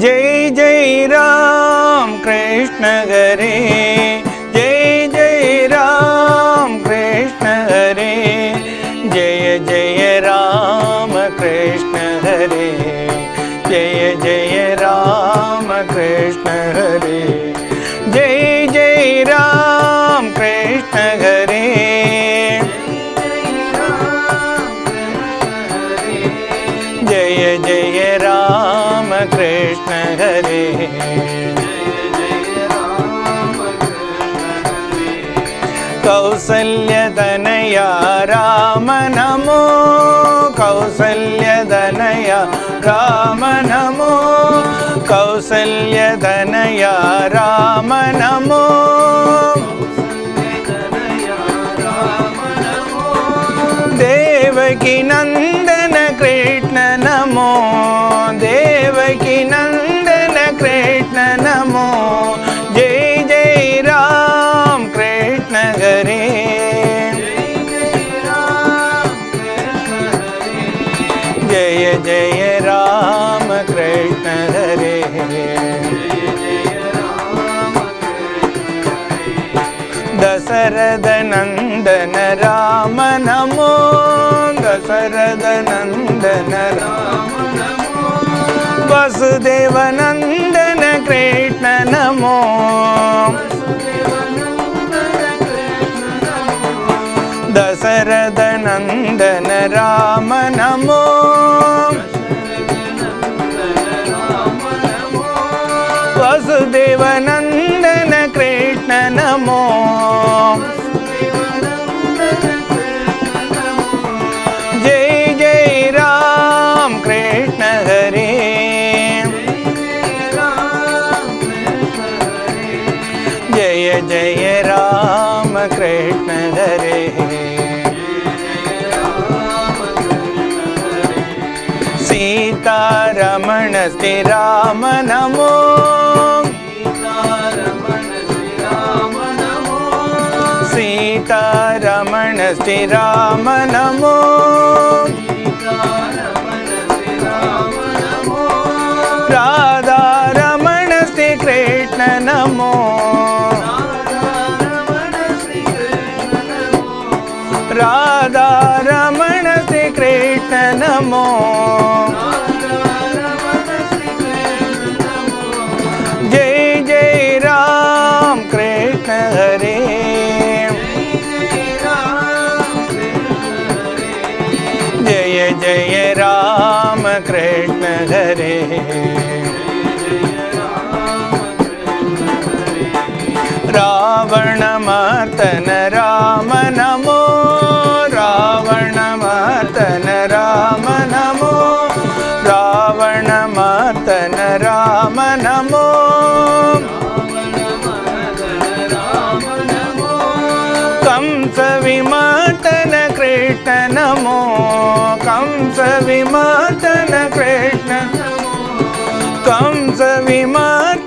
जय जय राम कृष्ण हरे ಕೌಸಲ್ಯದನಯ ರಾಮ ನಮೋ ಕೌಸಲ್ಯದನಯ ರಾಮ ನಮೋ ದೇವಕಿ ನಂದನ ಕೃಷ್ಣ वसुदेवनन्दन कृष्ण नमो दशरथनन्दन राम नमो स्ति राम नमो। सीता रमणस्म नमो सीता राम नमो। శ్రీకాంత నమో కంస విమాతన కృష్ణ. కంస విమాత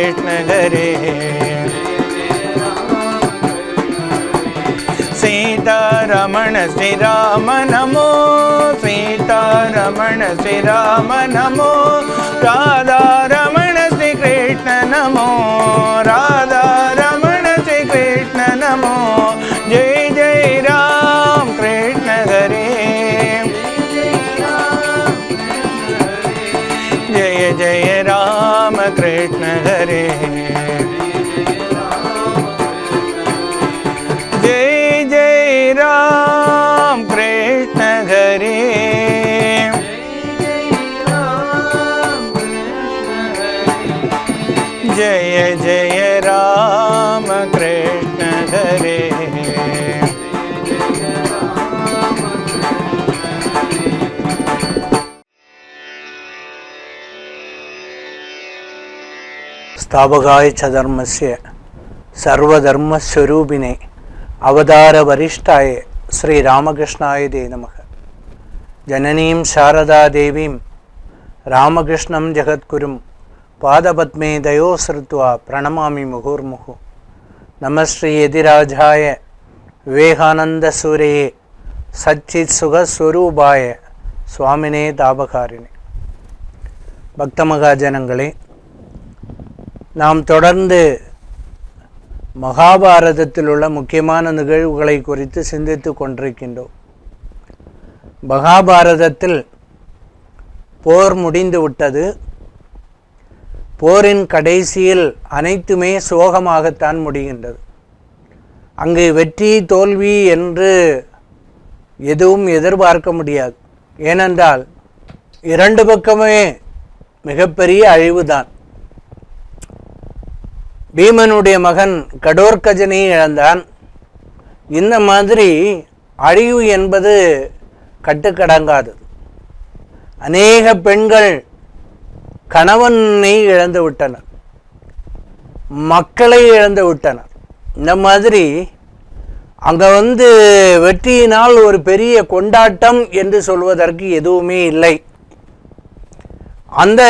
कृष्ण हरे सीतारमण श्रीराम नमो सीतारमण श्रीराम नमो राधारमण श्रीकृष्ण नमो राधा സ്ഥാപകായ ചധർമ്മസ്യ സർവധർമ്മസ്വരൂപിനെ അവതാരവരിഷ്ഠായ ശ്രീരാമകൃഷ്ണായ ദേ നമ ജനനീം ശാരദാദേവീം രാമകൃഷ്ണം ജഗദ്ഗുരും പാദപത്മേ ദയോസൃത്വ പ്രണമാമി മുഹുർമുഹു നമശ്രീ യതിരാജായ വിവേകാനന്ദസൂരയെ സച്ചിത് സുഖസ്വരൂപായ சுவாமினே தாபகாரிணி பக்தமகாஜனங்களே நாம் தொடர்ந்து மகாபாரதத்தில் உள்ள முக்கியமான நிகழ்வுகளை குறித்து சிந்தித்து கொண்டிருக்கின்றோம். மகாபாரதத்தில் போர் முடிந்து விட்டது. போரின் கடைசியில் அனைத்துமே சோகமாகத்தான் முடிகின்றது. அங்கு வெற்றி தோல்வி என்று எதுவும் எதிர்பார்க்க முடியாது. ஏனென்றால் இரண்டு பக்கமே மிகப்பெரிய அழிவுதான். பீமனுடைய மகன் கடோர்கஜனை இழந்தான். இந்த மாதிரி அழிவு என்பது கட்டுக்கடங்காதது அநேக பெண்கள் கணவனை இழந்து விட்டனர். மக்களை இழந்து விட்டனர். இந்த மாதிரி அங்கே வந்து வெற்றியினால் ஒரு பெரிய கொண்டாட்டம் என்று சொல்வதற்கு எதுவுமே இல்லை. அந்த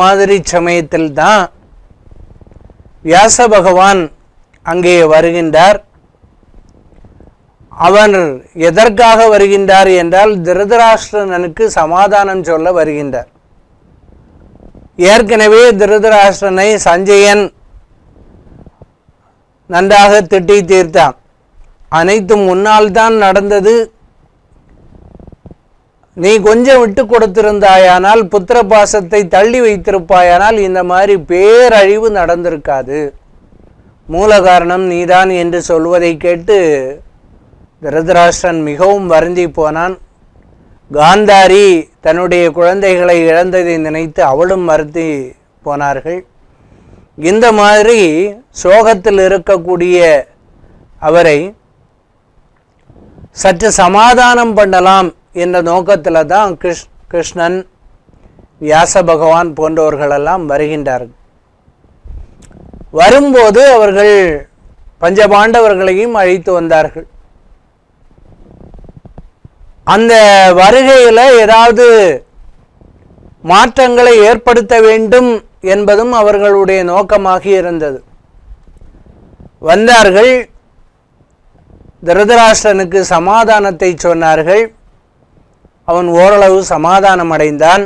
மாதிரி சமயத்தில் தான் வியாச பகவான் அங்கே வருகின்றார். அவர் எதற்காக வருகின்றார் என்றால் திருதராஷ்டிரனுக்கு சமாதானம் சொல்ல வருகின்றார். ஏற்கனவே திருதராஷ்டிரனை சஞ்சயன் நன்றாக திட்டி தீர்த்தான். அனைத்தும் முன்னால் தான் நடந்தது. நீ கொஞ்சம் விட்டு கொடுத்திருந்தாயானால் புத்திர பாசத்தை தள்ளி வைத்திருப்பாயானால் இந்த மாதிரி பேரழிவு நடந்திருக்காது. மூல காரணம் நீதான் என்று சொல்வதை கேட்டு திருதராஷ்டிரன் மிகவும் வருந்தி போனான். காந்தாரி தன்னுடைய குழந்தைகளை இழந்ததை நினைத்து அவளும் வருந்தி போனார்கள். இந்த மாதிரி சோகத்தில் இருக்கக்கூடிய அவரை சற்று சமாதானம் பண்ணலாம் என்ற நோக்கத்தில் தான் கிருஷ் கிருஷ்ணன் வியாச பகவான் போன்றவர்களெல்லாம் வருகின்றார்கள். வரும்போது அவர்கள் பஞ்சபாண்டவர்களையும் அழைத்து வந்தார்கள். அந்த வருகையில் ஏதாவது மாற்றங்களை ஏற்படுத்த வேண்டும் என்பதும் அவர்களுடைய நோக்கமாக இருந்தது. வந்தார்கள் திருதராஷ்டனுக்கு சமாதானத்தை சொன்னார்கள். அவன் ஓரளவு சமாதானம் அடைந்தான்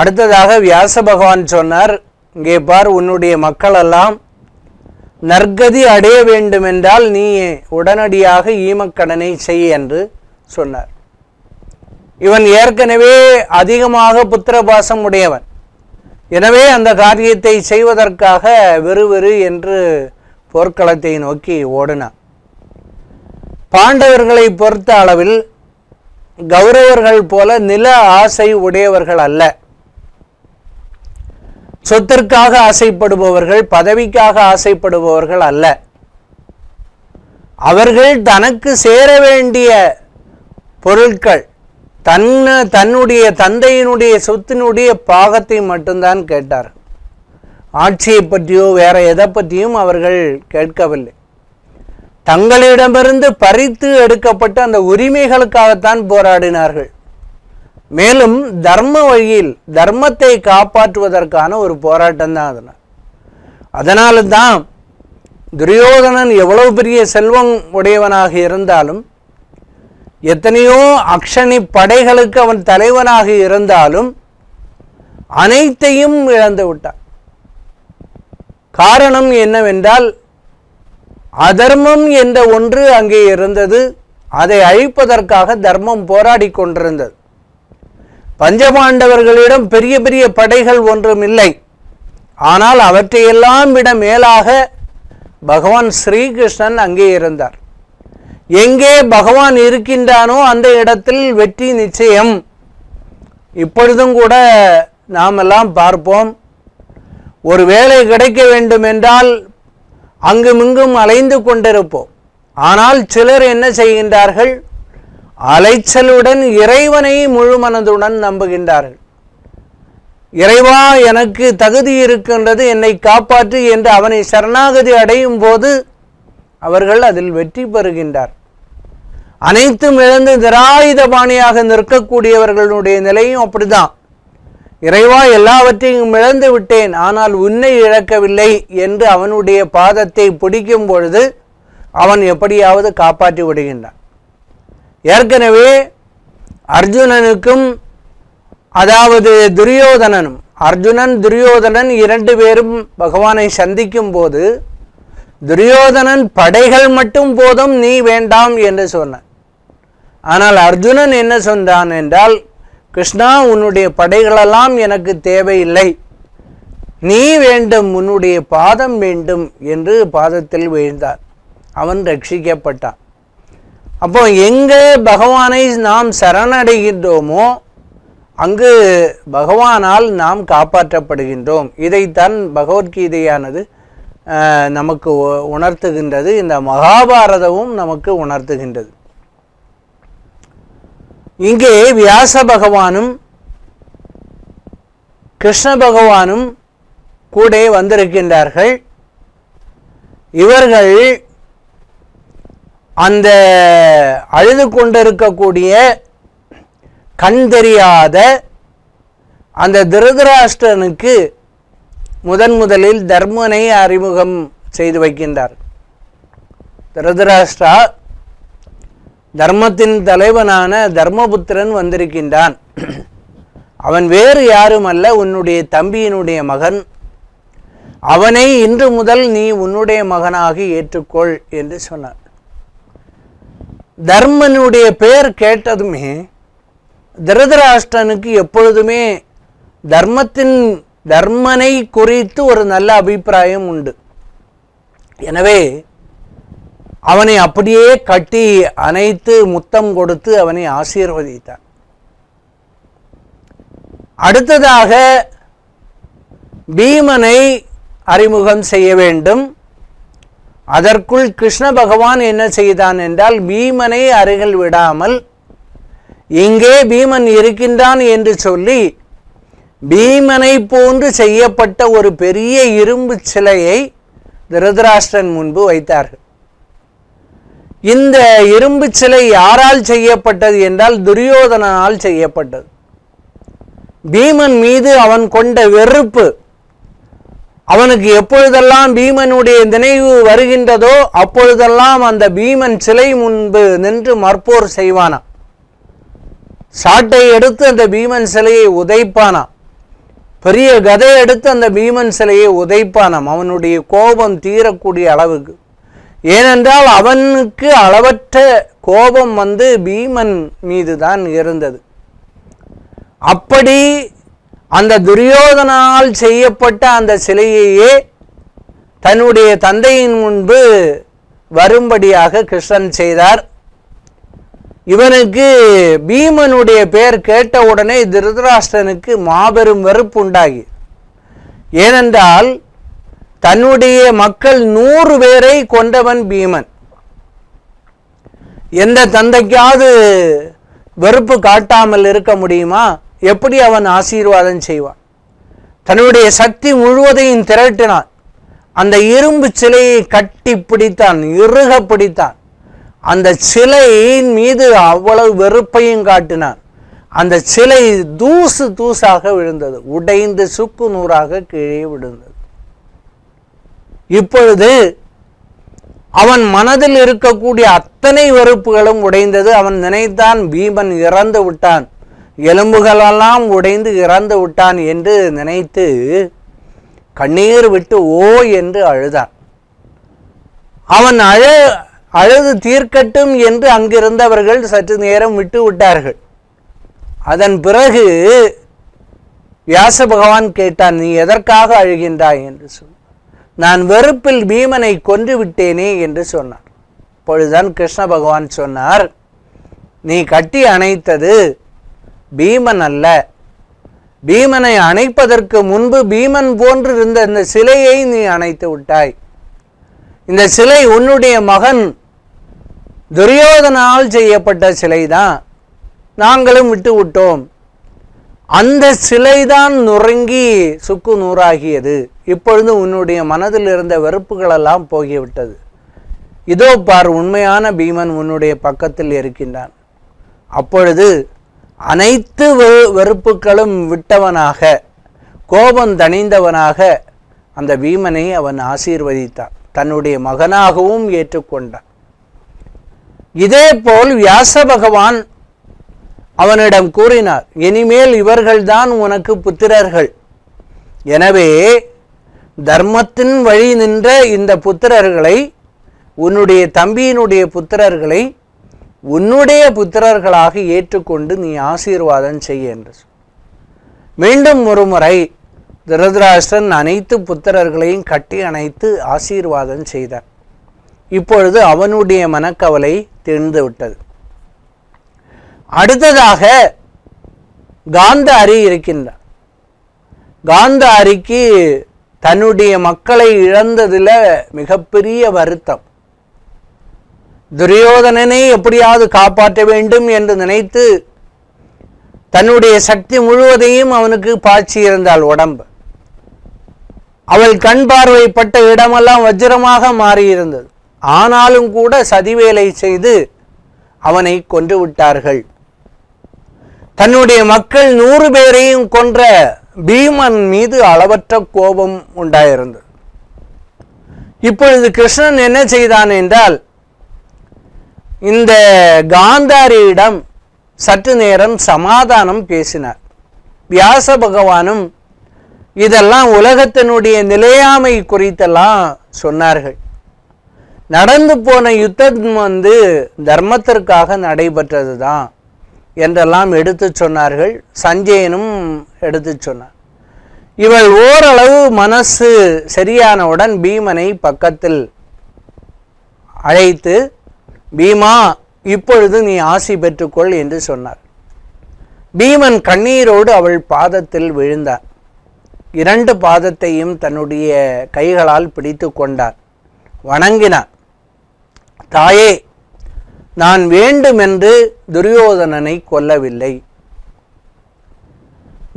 அடுத்ததாக வியாச பகவான் சொன்னார் இங்கே பார் உன்னுடைய மக்களெல்லாம் நற்கதி அடைய வேண்டுமென்றால் நீ உடனடியாக ஈமக்கடனை செய் என்று சொன்னார். இவன் ஏற்கனவே அதிகமாக புத்திரபாசம் உடையவன். எனவே அந்த காரியத்தை செய்வதற்காக விறுவிறு என்று போர்க்களத்தை நோக்கி ஓடினான். பாண்டவர்களை பொறுத்த அளவில் கௌரவர்கள் போல நில ஆசை உடையவர்கள் அல்ல. சொத்திற்காக ஆசைப்படுபவர்கள் பதவிக்காக ஆசைப்படுபவர்கள் அல்ல. அவர்கள் தனக்கு சேர வேண்டிய பொருட்கள் தன்னை தன்னுடைய தந்தையினுடைய சொத்தினுடைய பாகத்தை மட்டும்தான் கேட்டார் ஆட்சியை பற்றியோ வேற எதை பற்றியும் அவர்கள் கேட்கவில்லை. தங்களிடமிருந்து பறித்து எடுக்கப்பட்ட அந்த உரிமைகளுக்காகத்தான் போராடினார்கள். மேலும் தர்ம வழியில் தர்மத்தை காப்பாற்றுவதற்கான ஒரு போராட்டம் தான் அதனால் அதனால தான் துரியோதனன் எவ்வளவு பெரிய செல்வம் உடையவனாக இருந்தாலும் எத்தனையோ அக்ஷனி படைகளுக்கு அவன் தலைவனாக இருந்தாலும் அனைத்தையும் இழந்து விட்டான். காரணம் என்னவென்றால் அதர்மம் என்ற ஒன்று அங்கே இருந்தது. அதை அழிப்பதற்காக தர்மம் போராடி கொண்டிருந்தது. பஞ்சபாண்டவர்களிடம் பெரிய பெரிய படைகள் ஒன்றும் இல்லை. ஆனால் அவற்றையெல்லாம் விட மேலாக பகவான் ஸ்ரீகிருஷ்ணன் அங்கே இருந்தார். எங்கே பகவான் இருக்கின்றானோ அந்த இடத்தில் வெற்றி நிச்சயம். இப்பொழுதும் கூட நாமெல்லாம் பார்ப்போம். ஒரு வேலை கிடைக்க வேண்டும் என்றால் அங்குமிங்கும் அலைந்து கொண்டிருப்போம். ஆனால் சிலர் என்ன செய்கின்றார்கள்? அலைச்சலுடன் இறைவனை முழு மனதுடன் நம்புகின்றார்கள். இறைவா எனக்கு தகுதி இருக்கின்றது என்னை காப்பாற்று என்று அவனை சரணாகதி அடையும் போது அவர்கள் அதில் வெற்றி பெறுகின்றார். அனைத்தும் இழந்து நிராயுதபாணியாக நிற்கக்கூடியவர்களுடைய நிலையும் அப்படிதான். இறைவா எல்லாவற்றையும் இழந்து விட்டேன் ஆனால் உன்னை இழக்கவில்லை என்று அவனுடைய பாதத்தை பிடிக்கும் பொழுது அவன் எப்படியாவது காப்பாற்றி விடுகின்றான். ஏற்கனவே அர்ஜுனனுக்கும் அதாவது துரியோதனனும் அர்ஜுனன் துரியோதனன் இரண்டு பேரும் பகவானை சந்திக்கும் போது துரியோதனன் படைகள் மட்டும் போதும் நீ வேண்டாம் என்று சொன்னான். ஆனால் அர்ஜுனன் என்ன சொன்னான் என்றால் கிருஷ்ணா உன்னுடைய படைகளெல்லாம் எனக்கு தேவையில்லை. நீ வேண்டும் உன்னுடைய பாதம் வேண்டும் என்று பாதத்தில் வீழ்ந்தார். அவன் ரட்சிக்கப்பட்டான். அப்போ எங்கே பகவானை நாம் சரணடைகின்றோமோ அங்கு பகவானால் நாம் காப்பாற்றப்படுகின்றோம். இதைத்தான் பகவத்கீதையானது நமக்கு உணர்த்துகின்றது. இந்த மகாபாரதமும் நமக்கு உணர்த்துகின்றது. இங்கே வியாச பகவானும் கிருஷ்ண பகவானும் கூட வந்திருக்கின்றார்கள். இவர்கள் அந்த அழுது கொண்டிருக்கக்கூடிய கண் தெரியாத அந்த திருதராஷ்டிரனுக்கு முதன் முதலில் தர்மனை அறிமுகம் செய்து வைக்கின்றார். திருதராஷ்டிரா தர்மத்தின் தலைவனான தர்மபுத்திரன் வந்திருக்கின்றான். அவன் வேறு யாரும் அல்ல உன்னுடைய தம்பியினுடைய மகன். அவனை இன்று முதல் நீ உன்னுடைய மகனாக ஏற்றுக்கொள் என்று சொன்னார் தர்மனுடைய பெயர் கேட்டதுமே திருதராஷ்டனுக்கு எப்பொழுதுமே தர்மத்தின் தர்மனை குறித்து ஒரு நல்ல அபிப்பிராயம் உண்டு. எனவே அவனை அப்படியே கட்டி அணைத்து முத்தம் கொடுத்து அவனை ஆசீர்வதித்தார். அடுத்ததாக பீமனை அறிமுகம் செய்ய வேண்டும். அதற்குள் கிருஷ்ண பகவான் என்ன செய்தான் என்றால் பீமனை அருகில் விடாமல் இங்கே பீமன் இருக்கின்றான் என்று சொல்லி பீமனை போன்று செய்யப்பட்ட ஒரு பெரிய இரும்பு சிலையை திருதராஷ்டிரன் முன்பு வைத்தார்கள். இந்த இரும்பு சிலை யாரால் செய்யப்பட்டது என்றால் துரியோதனனால் செய்யப்பட்டது. பீமன் மீது அவன் கொண்ட வெறுப்பு அவனுக்கு எப்பொழுதெல்லாம் பீமனுடைய நினைவு வருகின்றதோ அப்பொழுதெல்லாம் அந்த பீமன் சிலை முன்பு நின்று மற்போர் செய்வானா? சாட்டை எடுத்து அந்த பீமன் சிலையை உதைப்பானாம் பெரிய கதை எடுத்து அந்த பீமன் சிலையை உதைப்பானாம் அவனுடைய கோபம் தீரக்கூடிய அளவுக்கு. ஏனென்றால் அவனுக்கு அளவற்ற கோபம் வந்து பீமன் மீது தான் இருந்தது. அப்படி அந்த துரியோதனால் செய்யப்பட்ட அந்த சிலையையே தன்னுடைய தந்தையின் முன்பு வரும்படியாக கிருஷ்ணன் செய்தார். இவனுக்கு பீமனுடைய பெயர் கேட்ட உடனே மாபெரும் வெறுப்பு உண்டாகி. ஏனென்றால் தன்னுடைய மக்கள் நூறு பேரை கொண்டவன் பீமன். எந்த தந்தைக்காவது வெறுப்பு காட்டாமல் இருக்க முடியுமா? எப்படி அவன் ஆசீர்வாதம் செய்வான்? தன்னுடைய சக்தி முழுவதையும் திரட்டினான். அந்த இரும்பு சிலையை கட்டி பிடித்தான் இறுக பிடித்தான். அந்த சிலையின் மீது அவ்வளவு வெறுப்பையும் காட்டினான். அந்த சிலை தூசு தூசாக விழுந்தது உடைந்து சுக்கு நூறாக கீழே விழுந்தது. இப்பொழுது அவன் மனதில் இருக்கக்கூடிய அத்தனை வெறுப்புகளும் உடைந்தது. அவன் நினைத்தான் பீமன் இறந்து விட்டான். எலும்புகளெல்லாம் உடைந்து இறந்து விட்டான் என்று நினைத்து கண்ணீர் விட்டு ஓ என்று அழுதான். அவன் அழ அழுது தீர்க்கட்டும் என்று அங்கிருந்தவர்கள் சற்று நேரம் விட்டு விட்டார்கள். அதன் பிறகு வியாச பகவான் கேட்டான் நீ எதற்காக அழுகின்றாய்? என்று சொல்லி நான் வெறுப்பில் பீமனை கொன்று விட்டேனே என்று சொன்னார். அப்பொழுதுதான் கிருஷ்ண பகவான் சொன்னார் நீ கட்டி அணைத்தது பீமன் அல்ல. பீமனை அணைப்பதற்கு முன்பு பீமன் போன்று இருந்த இந்த சிலையை நீ அணைத்து விட்டாய். இந்த சிலை உன்னுடைய மகன் துரியோதனால் செய்யப்பட்ட சிலைதான். நாங்களும் விட்டு விட்டோம். அந்த சிலைதான் நுறங்கி சுக்கு நூறாகியது. இப்பொழுது உன்னுடைய மனதில் இருந்த வெறுப்புகளெல்லாம் போகிவிட்டது. இதோ பார் உண்மையான பீமன் உன்னுடைய பக்கத்தில் இருக்கின்றான். அப்பொழுது அனைத்து வெறுப்புகளும் விட்டவனாக கோபம் தணிந்தவனாக அந்த பீமனை அவன் ஆசீர்வதித்தான். தன்னுடைய மகனாகவும் ஏற்றுக்கொண்டான். இதேபோல் வியாச பகவான் அவனிடம் கூறினார் இனிமேல் இவர்கள்தான் உனக்கு புத்திரர்கள். எனவே தர்மத்தின் வழி நின்ற இந்த புத்திரர்களை உன்னுடைய தம்பியினுடைய புத்திரர்களை உன்னுடைய புத்திரர்களாக ஏற்றுக்கொண்டு நீ ஆசீர்வாதம் செய்ய என்று மீண்டும் மீண்டும் ஒருமுறை திருதராஷ்டிரன் அனைத்து புத்திரர்களையும் கட்டி அணைத்து ஆசீர்வாதம் செய்தார். இப்பொழுது அவனுடைய மனக்கவலை தெரிந்து விட்டது. அடுத்ததாக காந்தாரி இருக்கின்றார். காந்தாரிக்கு தன்னுடைய மக்களை இழந்ததில் மிகப்பெரிய வருத்தம். துரியோதனனை எப்படியாவது காப்பாற்ற வேண்டும் என்று நினைத்து தன்னுடைய சக்தி முழுவதையும் அவனுக்கு பாய்ச்சி இருந்தாள் உடம்பு. அவள் கண் பார்வைப்பட்ட இடமெல்லாம் வஜ்ரமாக மாறியிருந்தது. ஆனாலும் கூட சதிவேலை செய்து அவனை கொன்று விட்டார்கள். தன்னுடைய மக்கள் நூறு பேரையும் கொன்ற பீமன் மீது அளவற்ற கோபம் உண்டாயிருந்தது இப்பொழுது கிருஷ்ணன் என்ன செய்தான் என்றால் இந்த காந்தாரியிடம் சற்று நேரம் சமாதானம் பேசினார். வியாச பகவானும் இதெல்லாம் உலகத்தினுடைய நிலையாமை குறித்தெல்லாம் சொன்னார்கள். நடந்து போன யுத்தம் வந்து தர்மத்திற்காக நடைபெற்றது தான் என்றெல்லாம் எடுத்து சொன்னார்கள். சஞ்சயனும் எடுத்து சொன்னார். இவள் ஓரளவு மனசு சரியானவுடன் பீமனை பக்கத்தில் அழைத்து பீமா இப்பொழுது நீ ஆசி பெற்றுக்கொள் என்று சொன்னார். பீமன் கண்ணீரோடு அவள் பாதத்தில் விழுந்தார். இரண்டு பாதத்தையும் தன்னுடைய கைகளால் பிடித்து கொண்டார். வணங்கினார். தாயே நான் வேண்டுமென்று துரியோதனனை கொல்லவில்லை.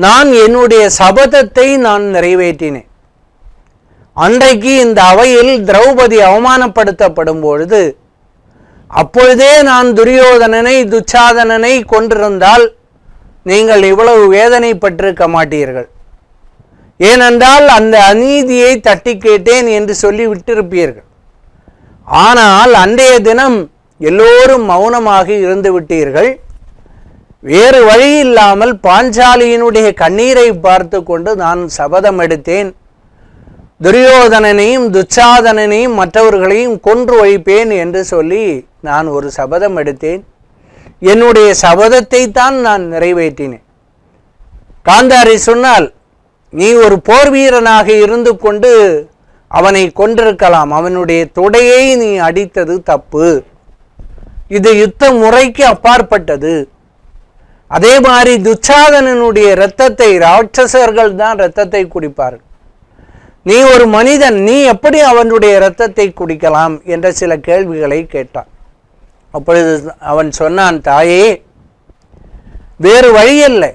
நான் என்னுடைய சபதத்தை நான் நிறைவேற்றினேன். அன்றைக்கு இந்த அவையில் திரௌபதி அவமானப்படுத்தப்படும் பொழுது அப்பொழுதே நான் துரியோதனனை துச்சாதனனை கொண்டிருந்தால் நீங்கள் இவ்வளவு வேதனைப்பட்டிருக்க மாட்டீர்கள். ஏனென்றால் அந்த அநீதியை தட்டி கேட்டேன் என்று சொல்லி விட்டிருப்பீர்கள். ஆனால் அன்றைய தினம் எல்லோரும் மௌனமாக இருந்து விட்டீர்கள். வேறு வழி இல்லாமல் பாஞ்சாலியினுடைய கண்ணீரை பார்த்து கொண்டு நான் சபதம் எடுத்தேன். துரியோதனனையும் துச்சாதனனையும் மற்றவர்களையும் கொன்று வைப்பேன் என்று சொல்லி நான் ஒரு சபதம் எடுத்தேன். என்னுடைய சபதத்தை தான் நான் நிறைவேற்றினேன். காந்தாரி சொன்னால் நீ ஒரு போர் வீரனாக இருந்து கொண்டு அவனை கொண்டிருக்கலாம் அவனுடைய தொடையை நீ அடித்தது தப்பு. இது யுத்த முறைக்கு அப்பாற்பட்டது. அதே மாதிரி துச்சாதனனுடைய இரத்தத்தை ராட்சசர்கள் தான் இரத்தத்தை குடிப்பார்கள். நீ ஒரு மனிதன் நீ எப்படி அவனுடைய இரத்தத்தை குடிக்கலாம்? என்ற சில கேள்விகளை கேட்டான். அப்பொழுது அவன் சொன்னான் தாயே வேறு வழியில்லை.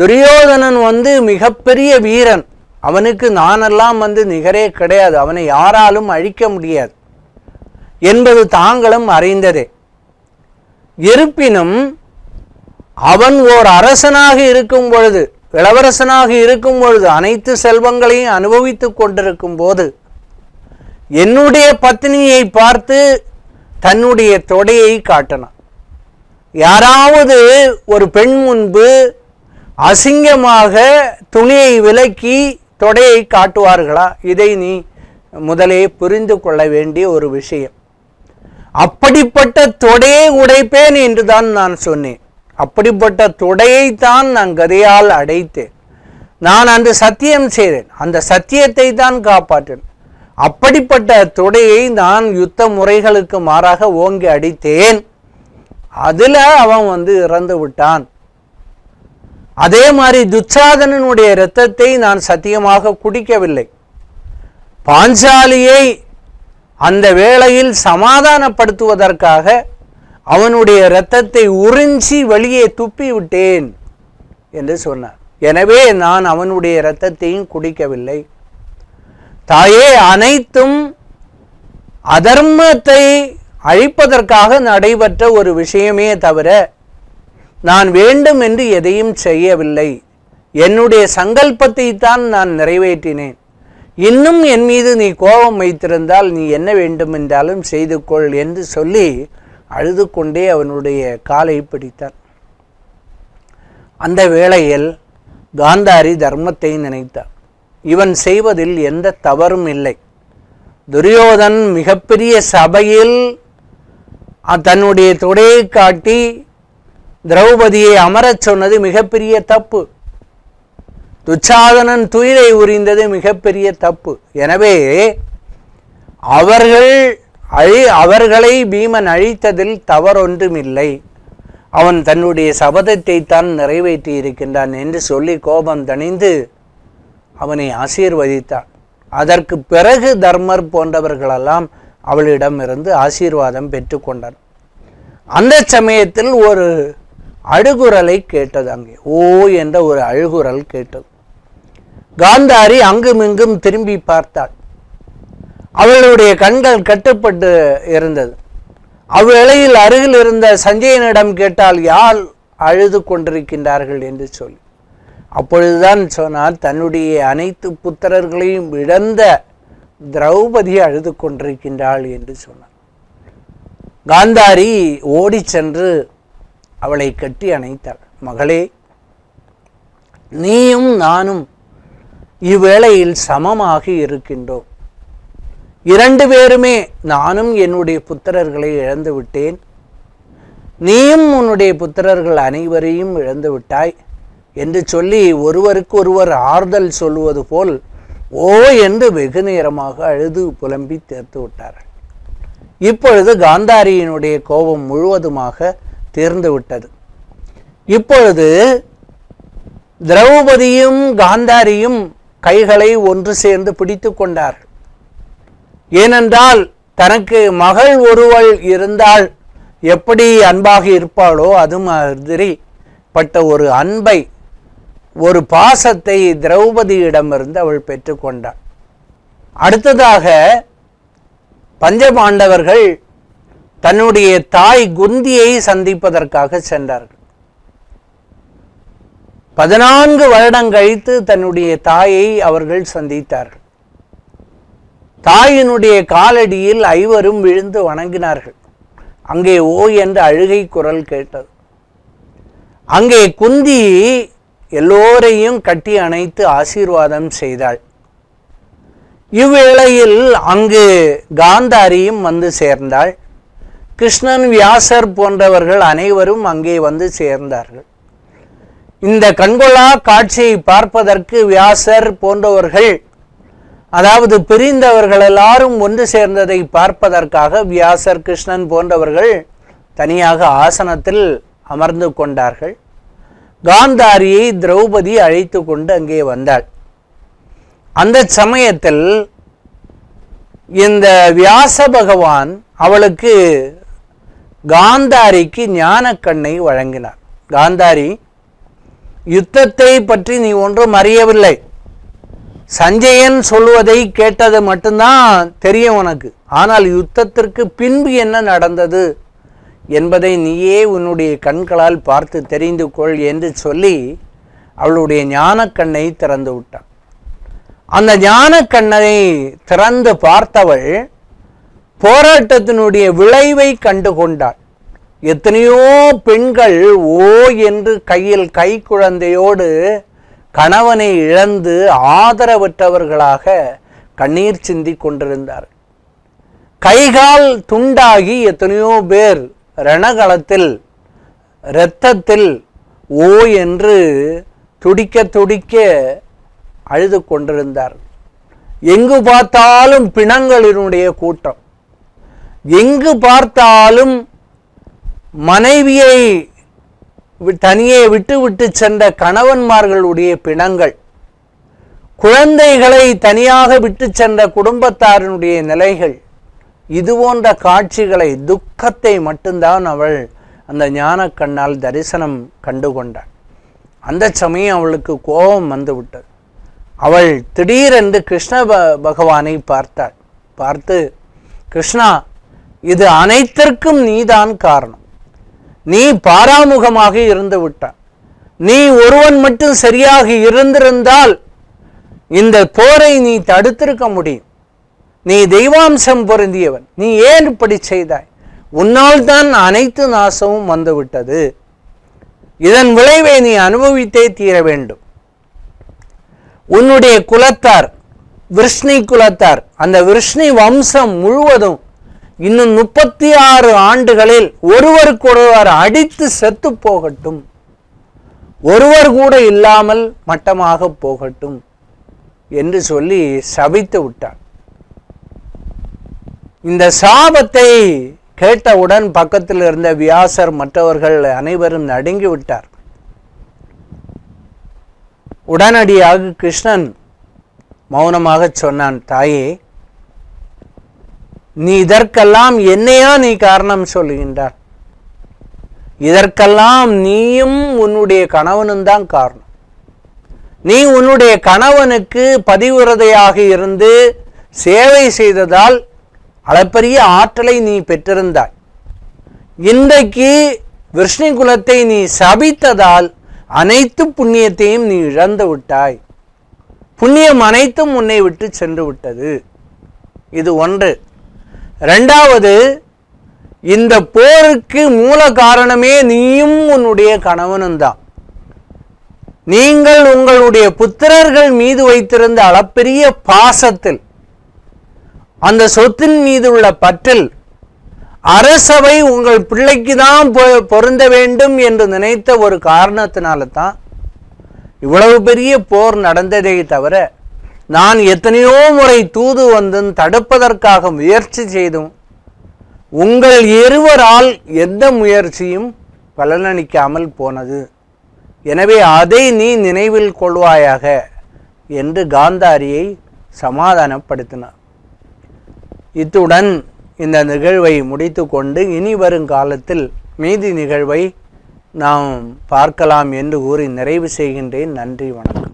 துரியோதனன் வந்து மிகப்பெரிய வீரன். அவனுக்கு நானெல்லாம் வந்து நிகரே கிடையாது. அவனை யாராலும் அழிக்க முடியாது. என்பது தாங்களும் அறிந்ததே. இருப்பினும் அவன் ஓர் அரசனாக இருக்கும் பொழுது இளவரசனாக இருக்கும் பொழுது அனைத்து செல்வங்களையும் அனுபவித்துக் கொண்டிருக்கும் போது என்னுடைய பத்னியை பார்த்து தன்னுடைய தொடையை காட்டினான். யாராவது ஒரு பெண் முன்பு அசிங்கமாக துணியை விலக்கி தொடையை காட்டுவார்களா? இதை நீ முதலே புரிந்து கொள்ள வேண்டிய ஒரு விஷயம். அப்படிப்பட்ட தொடையை உடைப்பேன் என்று தான் நான் சொன்னேன். அப்படிப்பட்ட தொடையைத்தான் நான் கதையால் அடைத்தேன். நான் அந்த சத்தியம் செய்தேன். அந்த சத்தியத்தை தான் காப்பாற்றேன். அப்படிப்பட்ட தொடையை நான் யுத்த முறைகளுக்கு மாறாக ஓங்கி அடித்தேன். அதில் அவன் வந்து இறந்து விட்டான். அதே மாதிரி துச்சாதனனுடைய இரத்தத்தை நான் சத்தியமாக குடிக்கவில்லை. பாஞ்சாலியை அந்த வேளையில் சமாதானப்படுத்துவதற்காக அவனுடைய இரத்தத்தை உறிஞ்சி வெளியே துப்பி விட்டேன் என்று சொன்னார். எனவே நான் அவனுடைய இரத்தத்தையும் குடிக்கவில்லை. தாயே அனைத்தும் அதர்மத்தை அழிப்பதற்காக நடைபெற்ற ஒரு விஷயமே தவிர நான் வேண்டும் என்று எதையும் செய்யவில்லை. என்னுடைய சங்கல்பத்தை தான் நான் நிறைவேற்றினேன். இன்னும் என் மீது நீ கோபம் வைத்திருந்தால் நீ என்ன வேண்டும் என்றாலும் செய்து கொள் என்று சொல்லி அழுது கொண்டே அவனுடைய காலை பிடித்தார் அந்த வேளையில் காந்தாரி தர்மத்தை நினைத்தார் இவன் செய்வதில் எந்த தவறும் இல்லை. துரியோதன் மிகப்பெரிய சபையில் தன்னுடைய தொடையை காட்டி திரௌபதியை அமரச் சொன்னது மிகப்பெரிய தப்பு. துச்சாதனன் துயிலை உரிந்தது மிகப்பெரிய தப்பு. எனவே அவர்கள் அழி அவர்களை பீமன் அழித்ததில் தவறொன்றுமில்லை. அவன் தன்னுடைய சபதத்தை தான் நிறைவேற்றி இருக்கின்றான் என்று சொல்லி கோபம் தணிந்து அவனை ஆசீர்வதித்தான் அதற்கு பிறகு தர்மர் போன்றவர்களெல்லாம் அவளிடமிருந்து ஆசீர்வாதம் பெற்றுக்கொண்டான் அந்த சமயத்தில் ஒரு அழுகுரலை கேட்டது அங்கே. ஓ என்ற ஒரு அழுகுரல் கேட்டது. காந்தாரி அங்குமிங்கும் திரும்பி பார்த்தாள். அவளுடைய கண்கள் கட்டுப்பட்டு இருந்தது. அவ்வேளையில் அருகில் இருந்த சஞ்சயனிடம் கேட்டால் யார் அழுது கொண்டிருக்கின்றார்கள்? என்று சொல்லி. அப்பொழுதுதான் சொன்னால் தன்னுடைய அனைத்து புத்திரர்களையும் இழந்த திரௌபதி அழுது கொண்டிருக்கின்றாள் என்று சொன்னார். காந்தாரி ஓடிச் சென்று அவளை கட்டி அணைத்தாள். மகளே நீயும் நானும் இவ்வேளையில் சமமாக இருக்கின்றோம். இரண்டு பேருமே நானும் என்னுடைய புத்திரர்களை இழந்து விட்டேன். நீயும் உன்னுடைய புத்திரர்கள் அனைவரையும் இழந்து விட்டாய் என்று சொல்லி ஒருவருக்கு ஒருவர் ஆறுதல் சொல்லுவது போல் ஓ என்று வெகு நேரமாக அழுது புலம்பி தீர்த்து விட்டார்கள். இப்பொழுது காந்தாரியினுடைய கோபம் முழுவதுமாக தீர்ந்து விட்டது. இப்பொழுது திரௌபதியும் காந்தாரியும் கைகளை ஒன்று சேர்ந்து பிடித்து கொண்டார்கள் ஏனென்றால் தனக்கு மகள் ஒருவள் இருந்தால் எப்படி அன்பாக இருப்பாளோ அது மாதிரி பட்ட ஒரு அன்பை ஒரு பாசத்தை திரௌபதியிடமிருந்து அவள் பெற்றுக்கொண்டாள் அடுத்ததாக பஞ்சபாண்டவர்கள் தன்னுடைய தாய் குந்தியை சந்திப்பதற்காக சென்றார்கள். பதினான்கு வருடம் கழித்து தன்னுடைய தாயை அவர்கள் சந்தித்தார்கள். தாயினுடைய காலடியில் ஐவரும் விழுந்து வணங்கினார்கள். அங்கே ஓ என்ற அழுகை குரல் கேட்டது. அங்கே குந்தி எல்லோரையும் கட்டி அணைத்து ஆசீர்வாதம் செய்தாள். இவ்வேளையில் அங்கு காந்தாரியும் வந்து சேர்ந்தாள். கிருஷ்ணன் வியாசர் போன்றவர்கள் அனைவரும் அங்கே வந்து சேர்ந்தார்கள். இந்த கண்கொள்ளா காட்சியை பார்ப்பதற்கு வியாசர் போன்றவர்கள் அதாவது பிரிந்தவர்கள் எல்லாரும் ஒன்று சேர்ந்ததை பார்ப்பதற்காக வியாசர் கிருஷ்ணன் போன்றவர்கள் தனியாக ஆசனத்தில் அமர்ந்து கொண்டார்கள். காந்தாரியை திரௌபதி அழைத்து கொண்டு அங்கே வந்தாள். அந்த சமயத்தில் இந்த வியாச பகவான் அவளுக்கு காந்தாரிக்கு ஞானக்கண்ணை வழங்கினார். காந்தாரி யுத்தத்தை பற்றி நீ ஒன்றும் அறியவில்லை. சஞ்சயன் சொல்வதை கேட்டது மட்டும்தான் தெரியும் உனக்கு. ஆனால் யுத்தத்திற்கு பின்பு என்ன நடந்தது என்பதை நீயே உன்னுடைய கண்களால் பார்த்து தெரிந்து கொள் என்று சொல்லி அவளுடைய ஞானக்கண்ணை திறந்து விட்டான். அந்த ஞானக்கண்ணை திறந்து பார்த்தவள் போராட்டத்தினுடைய விளைவை கண்டு கொண்டாள். எத்தனையோ பெண்கள் ஓ என்று கையில் கை குழந்தையோடு கணவனை இழந்து ஆதரவற்றவர்களாக கண்ணீர் சிந்தி கொண்டிருந்தார். கைகால் துண்டாகி எத்தனையோ பேர் ரணகளத்தில் இரத்தத்தில் ஓ என்று துடிக்க துடிக்க அழுது கொண்டிருந்தார். எங்கு பார்த்தாலும் பிணங்களினுடைய கூட்டம். எங்கு பார்த்தாலும் மனைவியை வி- தனியே விட்டு விட்டு சென்ற கணவன்மார்களுடைய பிணங்கள் குழந்தைகளை தனியாக விட்டு சென்ற குடும்பத்தாரினுடைய நிலைகள் இது போன்ற காட்சிகளை துக்கத்தை மட்டும்தான் அவள் அந்த ஞானக்கண்ணால் தரிசனம் கண்டு கொண்டாள். அந்த சமயம் அவளுக்கு கோபம் வந்துவிட்டது அவள் திடீரென்று கிருஷ்ண ப- பகவானை பார்த்தாள். பார்த்து கிருஷ்ணா இது அனைத்திற்கும் நீதான் காரணம். நீ பாராமுகமாக இருந்து விட்டாய். நீ ஒருவன் மட்டும் சரியாக இருந்திருந்தால் இந்த போரை நீ தடுத்திருக்க முடியும். நீ தெய்வாம்சம் பொருந்தியவன். நீ ஏன் இப்படி செய்தாய்? உன்னால் தான் அனைத்து நாசமும் வந்துவிட்டது. இதன் விளைவை நீ அனுபவித்தே தீர வேண்டும். உன்னுடைய குலத்தார் விருஷ்ணி குலத்தார் அந்த விருஷ்ணி வம்சம் முழுவதும் இன்னும் முப்பத்தி ஆறு ஆண்டுகளில் ஒருவருக்கொருவர் அடித்து செத்து போகட்டும். ஒருவர் கூட இல்லாமல் மட்டமாக போகட்டும் என்று சொல்லி சபித்து விட்டார். இந்த சாபத்தை கேட்டவுடன் பக்கத்தில் இருந்த வியாசர் மற்றவர்கள் அனைவரும் நடுங்கி விட்டார். உடனடியாக கிருஷ்ணன் மௌனமாக சொன்னான் தாயே நீ இதற்கெல்லாம் என்னையா நீ காரணம் சொல்லுகின்றார்? இதற்கெல்லாம் நீயும் உன்னுடைய கணவனும் தான் காரணம். நீ உன்னுடைய கணவனுக்கு பதிவுரதையாக இருந்து சேவை செய்ததால் அளப்பரிய ஆற்றலை நீ பெற்றிருந்தாய். இன்றைக்கு விஷ்ணு குலத்தை நீ சபித்ததால் அனைத்து புண்ணியத்தையும் நீ இழந்து விட்டாய். புண்ணியம் அனைத்தும் உன்னை விட்டு சென்று விட்டது. இது ஒன்று. ரெண்டாவது இந்த போருக்கு மூல காரணமே நீயும் உன்னுடைய கணவனும் தான் நீங்கள் உங்களுடைய புத்திரர்கள் மீது வைத்திருந்த அளப்பெரிய பாசத்தில் அந்த சொத்தின் மீது உள்ள பற்றில் அரசவை உங்கள் பிள்ளைக்கு தான் பொ- பொருந்த வேண்டும் என்று நினைத்த ஒரு காரணத்தினால தான் இவ்வளவு பெரிய போர் நடந்ததே தவிர நான் எத்தனையோ முறை தூது வந்தும் தடுப்பதற்காக முயற்சி செய்தும் உங்கள் இருவரால் எந்த முயற்சியும் பலனளிக்காமல் போனது. எனவே அதை நீ நினைவில் கொள்வாயாக என்று காந்தாரியை சமாதானப்படுத்தினார். இத்துடன் இந்த நிகழ்வை முடித்துக்கொண்டு இனி வருங்காலத்தில் மீதி நிகழ்வை நாம் பார்க்கலாம் என்று கூறி நிறைவு செய்கின்றேன். நன்றி வணக்கம்.